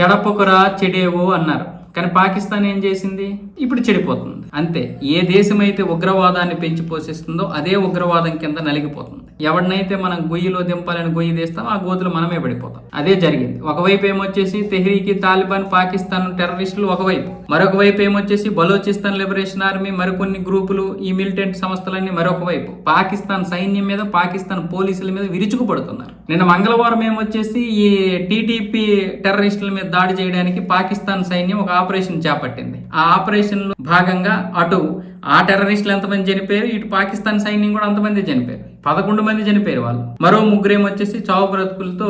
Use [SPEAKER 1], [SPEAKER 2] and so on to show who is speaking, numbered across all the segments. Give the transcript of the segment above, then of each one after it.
[SPEAKER 1] చెడపొకరా చెడేవో అన్నారు. కానీ పాకిస్తాన్ ఏం చేసింది? ఇప్పుడు చెడిపోతుంది. అంతే ఏ దేశం అయితే ఉగ్రవాదాన్ని పెంచి పోషిస్తుందో అదే ఉగ్రవాదం కింద నలిగిపోతుంది. ఎవరినైతే మనం గొయ్యిలో దింపాలని గొయ్యి తీస్తామో ఆ గోతులు మనమే పడిపోతాం. అదే జరిగింది. ఒకవైపు ఏమొచ్చేసి తెహ్రీకి తాలిబాన్ పాకిస్తాన్ టెర్రరిస్టులు ఒకవైపు. మరొక వైపు ఏమొచ్చేసి బలోచిస్తాన్ లిబరేషన్ ఆర్మీ మరికొన్ని గ్రూపులు ఈ మిలిటెంట్ సంస్థలన్నీ మరొక వైపు. పాకిస్తాన్ సైన్యం మీద పాకిస్తాన్ పోలీసుల మీద విరుచుకుపడుతున్నారు. నిన్న మంగళవారం ఏమొచ్చేసి ఈ టీటీపీ టెర్రరిస్టుల మీద దాడి చేయడానికి పాకిస్తాన్ సైన్యం ఒక ఆపరేషన్ చేపట్టింది. ఆ ఆపరేషన్ ఆపరేషన్లో భాగంగా అటు ఆ టెర్రరిస్టులు ఎంతమంది చనిపోయారు ఇటు పాకిస్తాన్ సైన్యం కూడా అంతమంది చనిపోయారు. పదకొండు మంది చనిపోయారు వాళ్ళు. మరో ముగ్గురేమొచ్చేసి చావు బ్రతుకులతో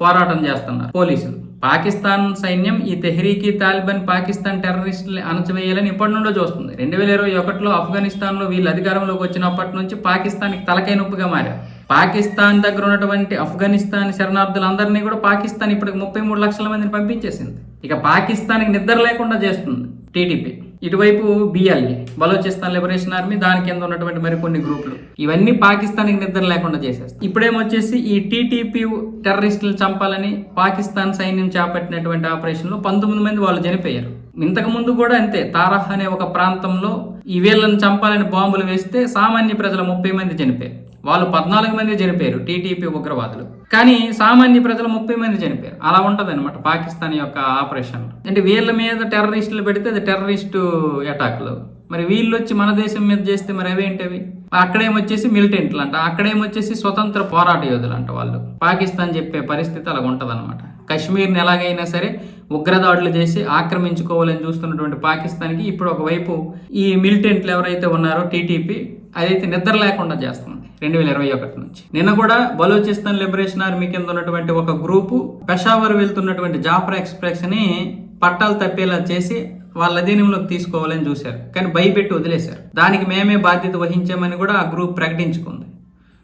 [SPEAKER 1] పోరాటం చేస్తున్నారు పోలీసులు. పాకిస్తాన్ సైన్యం ఈ తెహ్రీకి తాలిబాన్ పాకిస్తాన్ టెర్రరిస్టులు అణచివేయాలని ఇప్పటి నుండో చూస్తుంది. రెండు వేల ఇరవై ఒకటిలో ఆఫ్ఘనిస్తాన్లో వీళ్ళు అధికారంలోకి వచ్చినప్పటి నుంచి పాకిస్తాన్కి తలకై నొప్పిగా మారారు. పాకిస్తాన్ దగ్గర ఉన్నటువంటి ఆఫ్ఘనిస్తాన్ శరణార్థులందరినీ కూడా పాకిస్తాన్ ఇప్పటికి ముప్పై మూడు లక్షల మందిని పంపించేసింది. ఇక పాకిస్తాన్కి నిద్ర లేకుండా చేస్తుంది టీడీపీ. ఇటువైపు బిఎల్ఏ బలోచిస్తాన్ లిబరేషన్ ఆర్మీ దాని కింద ఉన్నటువంటి మరికొన్ని గ్రూపులు. ఇవన్నీ పాకిస్తాన్కి నిద్ర లేకుండా చేసేస్తాయి. ఇప్పుడేమొచ్చేసి ఈ టీటీపీ టెర్రరిస్టులు చంపాలని పాకిస్తాన్ సైన్యం చేపట్టినటువంటి ఆపరేషన్లో పంతొమ్మిది మంది వాళ్ళు చనిపోయారు. ఇంతకు ముందు కూడా అంతే తారహ్ అనే ఒక ప్రాంతంలో ఈ వీళ్ళని చంపాలని బాంబులు వేస్తే సామాన్య ప్రజల ముప్పై మంది చనిపోయారు. వాళ్ళు పద్నాలుగు మంది చనిపోయారు టీటీపీ ఉగ్రవాదులు. కానీ సామాన్య ప్రజలు ముప్పై మంది చనిపోయారు. అలా ఉంటుంది అనమాట పాకిస్తాన్ యొక్క ఆపరేషన్. అంటే వీళ్ళ మీద టెర్రరిస్టులు పెడితే అది టెర్రరిస్టు అటాక్లు. మరి వీళ్ళు వచ్చి మన దేశం మీద చేస్తే మరి అవేంటవి? అక్కడేమొచ్చేసి మిలిటెంట్లు అంట అక్కడేమొచ్చేసి స్వతంత్ర పోరాట యోధులు అంట వాళ్ళు. పాకిస్తాన్ చెప్పే పరిస్థితి అలా అనమాట కశ్మీర్ని ఎలాగైనా సరే ఉగ్రదాడులు చేసి ఆక్రమించుకోవాలని చూస్తున్నటువంటి పాకిస్తాన్కి ఇప్పుడు ఒకవైపు ఈ మిలిటెంట్లు ఎవరైతే ఉన్నారో టీటీపీ అదైతే నిద్ర లేకుండా చేస్తుంది రెండు వేల ఇరవై ఒకటి నుంచి. నిన్న కూడా బలోచిస్తాన్ లిబరేషన్ ఆర్మీ కింద ఉన్నటువంటి ఒక గ్రూపు పెషావర్ వెళ్తున్నటువంటి జాఫర్ ఎక్స్ప్రెస్ని పట్టాలు తప్పేలా చేసి వాళ్ళ అధీనంలోకి తీసుకోవాలని చూశారు. కానీ భయపెట్టి వదిలేశారు. దానికి మేమే బాధ్యత వహించామని కూడా ఆ గ్రూప్ ప్రకటించుకుంది.